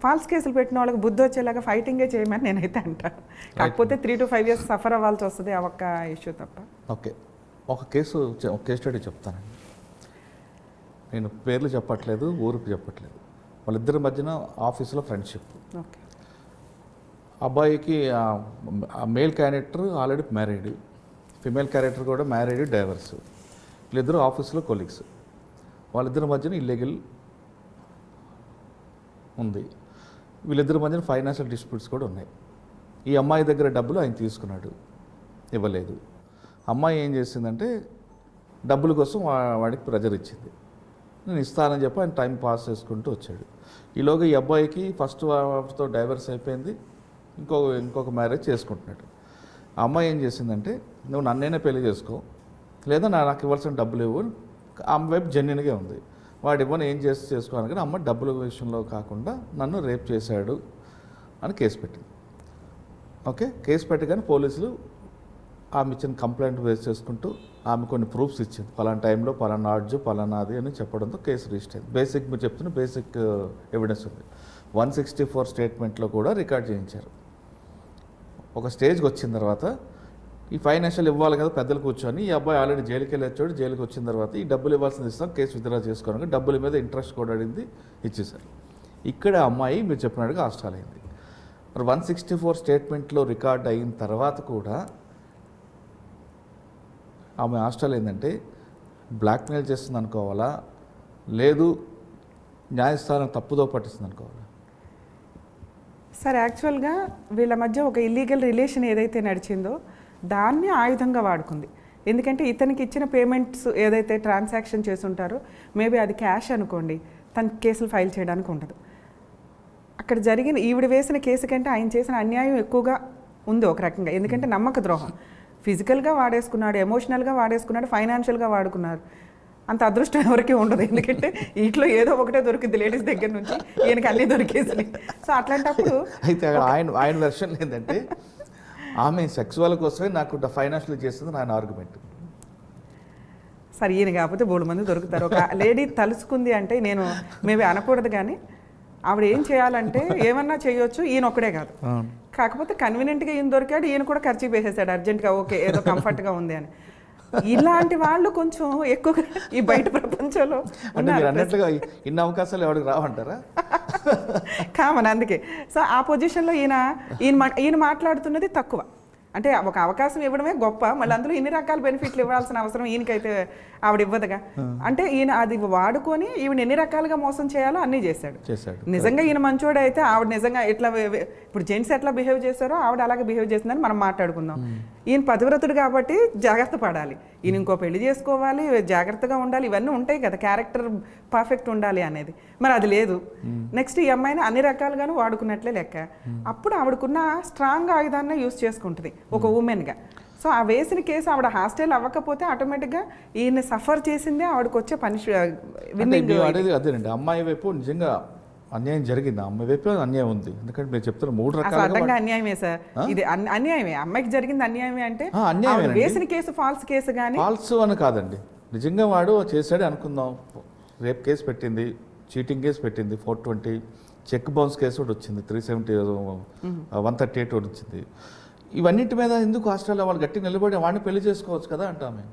ఫాల్స్ కేసులు పెట్టిన వాళ్ళకి బుద్ధి వచ్చేలాగా ఫైటింగే చేయమని నేనైతే అంటాను కాకపోతే three to five years suffer అవ్వాల్సి వస్తుంది ఆ ఒక్క ఇష్యూ తప్ప. ఓకే ఒక కేసు ఒక కేస్ స్టడీ చెప్తానండి. నేను పేర్లు చెప్పట్లేదు ఊరికి చెప్పట్లేదు. వాళ్ళిద్దరి మధ్యన ఆఫీస్లో ఫ్రెండ్షిప్ ఓకే అబ్బాయికి male character already married female character కూడా మ్యారీడ్ డైవర్స్ వీళ్ళిద్దరు ఆఫీస్లో కొలీగ్స్ వాళ్ళిద్దరి మధ్యన ఇల్లీగల్ ఉంది. వీళ్ళిద్దరి మధ్యన ఫైనాన్షియల్ డిస్ప్యూట్స్ కూడా ఉన్నాయి. ఈ అమ్మాయి దగ్గర డబ్బులు ఆయన తీసుకున్నాడు ఇవ్వలేదు. అమ్మాయి ఏం చేసిందంటే డబ్బుల కోసం వా- వాడికి ప్రెజర్ ఇచ్చింది. నేను ఇస్తానని చెప్పి ఆయన టైం పాస్ చేసుకుంటూ వచ్చాడు. ఈలోగా ఈ అబ్బాయికి ఫస్ట్తో డైవర్స్ అయిపోయింది ఇంకో ఇంకొక మ్యారేజ్ చేసుకుంటున్నాడు. ఆ అమ్మాయి ఏం చేసిందంటే నువ్వు నన్నైనా పెళ్ళి చేసుకో? లేదా నా నాకు ఇవ్వాల్సిన డబ్బులు ఇవ్వు. ఆమె వైపు జెన్యున్గా ఉంది. వాడు ఇవ్వని ఏం చేసి చేసుకోవాలి కానీ అమ్మ డబ్బుల విషయంలో కాకుండా నన్ను రేప్ చేశాడు అని కేసు పెట్టింది. ఓకే? కేసు పెట్టగానే పోలీసులు ఆమె ఇచ్చిన కంప్లైంట్ బేస్ చేసుకుంటూ ఆమె కొన్ని ప్రూఫ్స్ ఇచ్చింది. పలానా టైంలో పలానా ఆడ్జు పలానాది అని చెప్పడంతో కేసు రిజిస్టర్ అయింది. బేసిక్ మీరు చెప్తున్న బేసిక్ ఎవిడెన్స్ ఉంది. వన్ సిక్స్టీ ఫోర్ స్టేట్మెంట్లో కూడా రికార్డ్ చేయించారు. ఒక స్టేజ్కి వచ్చిన తర్వాత ఈ ఫైనాన్షియల్ ఇవ్వాలి కదా పెద్దలు కూర్చొని ఈ అబ్బాయి ఆల్రెడీ జైలుకి వెళ్ళొచ్చాడు జైలుకి వచ్చిన తర్వాత ఈ డబ్బులు ఇవ్వాల్సింది ఇస్తాం కేసు విత్డ్రా చేసుకోవడానికి డబ్బుల మీద ఇంట్రెస్ట్ కూడా అడిగింది ఇచ్చేసారు ఇక్కడ ఆ అమ్మాయి మీరు చెప్పినట్టుగా హాస్టల్ అయింది. మరి వన్ సిక్స్టీ ఫోర్ స్టేట్మెంట్లో రికార్డ్ అయిన తర్వాత కూడా ఆమె హాస్టల్ ఏంటంటే బ్లాక్మెయిల్ చేస్తుంది అనుకోవాలా? లేదు న్యాయస్థానం తప్పుదో పట్టిస్తుంది అనుకోవాలా? సార్ యాక్చువల్గా వీళ్ళ మధ్య ఒక ఇల్లీగల్ రిలేషన్ ఏదైతే నడిచిందో దాన్ని ఆయుధంగా వాడుకుంది. ఎందుకంటే ఇతనికి ఇచ్చిన పేమెంట్స్ ఏదైతే ట్రాన్సాక్షన్ చేసుంటారో మేబీ అది క్యాష్ అనుకోండి తన కేసులు ఫైల్ చేయడానికి ఉండదు. అక్కడ జరిగిన ఈవిడ వేసిన కేసు కంటే ఆయన చేసిన అన్యాయం ఎక్కువగా ఉంది ఒక రకంగా. ఎందుకంటే నమ్మక ద్రోహం. ఫిజికల్గా వాడేసుకున్నాడు ఎమోషనల్గా వాడేసుకున్నాడు ఫైనాన్షియల్గా వాడుకున్నారు. అంత అదృష్టం ఎవరికి ఉండదు. ఎందుకంటే ఇంట్లో ఏదో ఒకటే దొరికింది లేడీస్ దగ్గర నుంచి ఈయనకి అన్నీ దొరికేసి సో అట్లాంటప్పుడు అయితే ఆయన ఆయన వెర్షన్ ఏంటంటే ఆమె సెక్సువల్ కోసమే నాకు ఫైనాన్షియల్ చేస్తుంది నా ఆర్గ్యుమెంట్ సరే ఈయన కాకపోతే మూడు మంది దొరుకుతారు. ఒక లేడీ తలుసుకుంది అంటే నేను మేబీ అనకూడదు కానీ ఆవిడ ఏం చేయాలంటే ఏమన్నా చేయొచ్చు ఈయన ఒక్కడే కాదు. కాకపోతే కన్వీనియంట్గా ఈయన దొరికాడు ఈయన కూడా ఖర్చు వేసేసాడు అర్జెంట్గా ఓకే ఏదో కంఫర్ట్గా ఉంది అని. ఇలాంటి వాళ్ళు కొంచెం ఎక్కువగా ఈ బయట ప్రపంచంలో అంటే మీరు ఉన్నారు. అన్నట్లుగా ఇన్ని అవకాశాలు ఎవరికి రావంటారా? కామన్ అందుకే. సో ఆ పొజిషన్లో ఈయన ఈయన ఈయన మాట్లాడుతున్నది తక్కువ. అంటే ఒక అవకాశం ఇవ్వడమే గొప్ప. మళ్ళీ అందులో ఇన్ని రకాల బెనిఫిట్లు ఇవ్వాల్సిన అవసరం ఈయనకైతే ఆవిడ ఇవ్వదుగా. అంటే ఈయన అది వాడుకొని ఈవిడ ఎన్ని రకాలుగా మోసం చేయాలో అన్నీ చేశాడు. చేశాడు. నిజంగా ఈయన మంచోడు అయితే ఆవిడ నిజంగా ఎట్లా ఇప్పుడు జెంట్స్ ఎట్లా బిహేవ్ చేస్తారో ఆవిడ అలాగే బిహేవ్ చేసిందని మనం మాట్లాడుకుందాం. ఈయన పతివ్రతుడు కాబట్టి జాగ్రత్త పడాలి. ఈయన ఇంకో పెళ్ళి చేసుకోవాలి జాగ్రత్తగా ఉండాలి ఇవన్నీ ఉంటాయి కదా క్యారెక్టర్ పర్ఫెక్ట్ ఉండాలి అనేది. మరి అది లేదు. నెక్స్ట్ ఈ అమ్మాయిని అన్ని రకాలుగాను వాడుకున్నట్లే లెక్క. అప్పుడు ఆవిడకున్న స్ట్రాంగ్ ఆయుధాన్ని యూస్ చేసుకుంటుంది ఒక ఉమెన్గా సో ఆ వేసిన కేసు ఆవిడ హాస్టల్ అవ్వకపోతే ఆటోమేటిక్గా ఈయన్ని సఫర్ చేసిందే ఆవిడకి వచ్చే పనిష్ అదేనండి. అమ్మాయి వైపు నిజంగా అన్యాయం జరిగింది. అమ్మాయి వైపు అన్యాయం ఉంది. ఎందుకంటే మీరు చెప్తున్న మూడు అడ్డంగా అన్యాయమే సార్. ఇది అన్- అన్యాయమే. అమ్మాయికి జరిగింది అన్యాయమే అంటే. ఆవిడ వేసిన కేసు ఫాల్స్ కేసు కానీ ఫాల్స్ అని కాదండి. నిజంగా వాడు చేశాడే అనుకుందాం. రేప్ కేసు పెట్టింది చీటింగ్ కేసు పెట్టింది four twenty cheque bounce case ఒకటి వచ్చింది three seventy one thirty eight ఒకటి వచ్చింది. ఇవన్నిటి మీద ఎందుకు హాస్టల్లో వాళ్ళు గట్టి నిలబడి వాడిని పెళ్ళి చేసుకోవచ్చు కదా అంటాం మేము.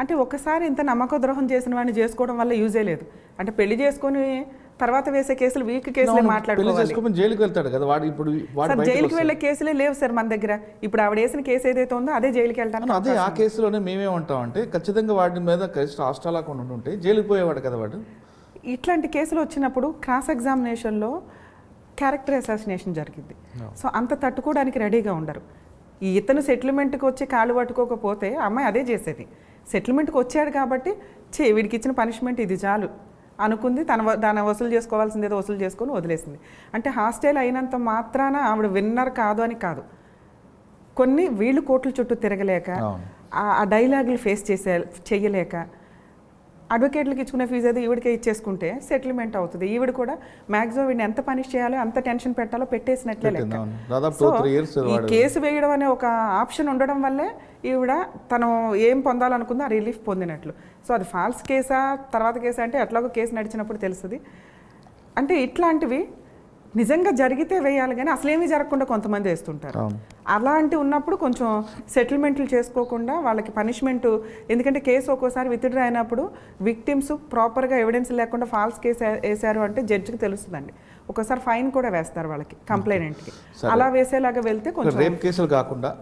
అంటే ఒక్కసారి ఇంత నమ్మక ద్రోహం చేసిన వాడిని చేసుకోవడం వల్ల యూజే లేదు. అంటే పెళ్ళి చేసుకొని తర్వాత వేసే కేసులు వీక్ కేసులే మాట్లాడుకోవాలి. జైలుకి వెళ్తాడు కదా వాడు ఇప్పుడు సార్ జైలుకి. వెళ్ళే కేసులే లేవు సార్ మన దగ్గర. ఇప్పుడు ఆవిడ వేసిన కేసు ఏదైతే ఉందో అదే జైలుకి వెళ్ళడానికి అదే ఆ కేసులోనే మేమేమంటాం అంటే ఖచ్చితంగా వాడి మీద హాస్టల్ అకౌంట్ ఉంటే జైలుకి పోయేవాడు కదా వాడు. ఇట్లాంటి కేసులు వచ్చినప్పుడు క్రాస్ ఎగ్జామినేషన్లో క్యారెక్టర్ అసాసినేషన్ జరిగింది. సో అంత తట్టుకోవడానికి రెడీగా ఉండరు. ఈ ఇతను సెటిల్మెంట్కి వచ్చి కాళ్ళు పట్టుకోకపోతే అమ్మాయి అదే చేసేది. సెటిల్మెంట్కి వచ్చాడు కాబట్టి చే వీడికి ఇచ్చిన పనిష్మెంట్ ఇది చాలు. అనుకుంది తన దాన్ని వసూలు చేసుకోవాల్సింది ఏదో వసూలు చేసుకొని వదిలేసింది అంటే హాస్టల్ అయినంత మాత్రాన ఆవిడ విన్నర్ కాదు అని కాదు కొన్ని వీళ్ళు కోట్ల చుట్టూ తిరగలేక. ఆ- ఆ డైలాగులు ఫేస్ చేసే చెయ్యలేక అడ్వకేట్లకు ఇచ్చుకునే ఫీజు ఏదో ఈవిడికే ఇచ్చేసుకుంటే సెటిల్మెంట్ అవుతుంది. ఈవిడ కూడా మాక్సిమం వీడిని ఎంత పనిష్ చేయాలో అంత టెన్షన్ పెట్టాలో పెట్టేసినట్లే లెక్క. సో ఈ కేసు వేయడం అనే ఒక ఆప్షన్ ఉండడం వల్లే ఈవిడ తను ఏం పొందాలనుకుందో ఆ రిలీఫ్ పొందినట్లు. సో అది ఫాల్స్ కేసా తర్వాత కేసా అంటే ఎట్లాగో కేసు నడిచినప్పుడు తెలుస్తుంది. అంటే ఇట్లాంటివి నిజంగా జరిగితే వేయాలి కానీ అసలేమీ జరగకుండా కొంతమంది వేస్తుంటారు. అలాంటి ఉన్నప్పుడు కొంచెం సెటిల్మెంట్లు చేసుకోకుండా వాళ్ళకి పనిష్మెంట్ ఎందుకంటే కేసు ఒక్కోసారి విత్డ్రా అయినప్పుడు విక్టిమ్స్ ప్రాపర్గా ఎవిడెన్స్ లేకుండా ఫాల్స్ కేసు వేశారు అంటే జడ్జికి తెలుస్తుందండి ఒక్కోసారి ఫైన్ కూడా వేస్తారు వాళ్ళకి కంప్లైనెంట్కి. అలా వేసేలాగా వెళ్తే కొంచెం రేప్ కేసులు కాకుండా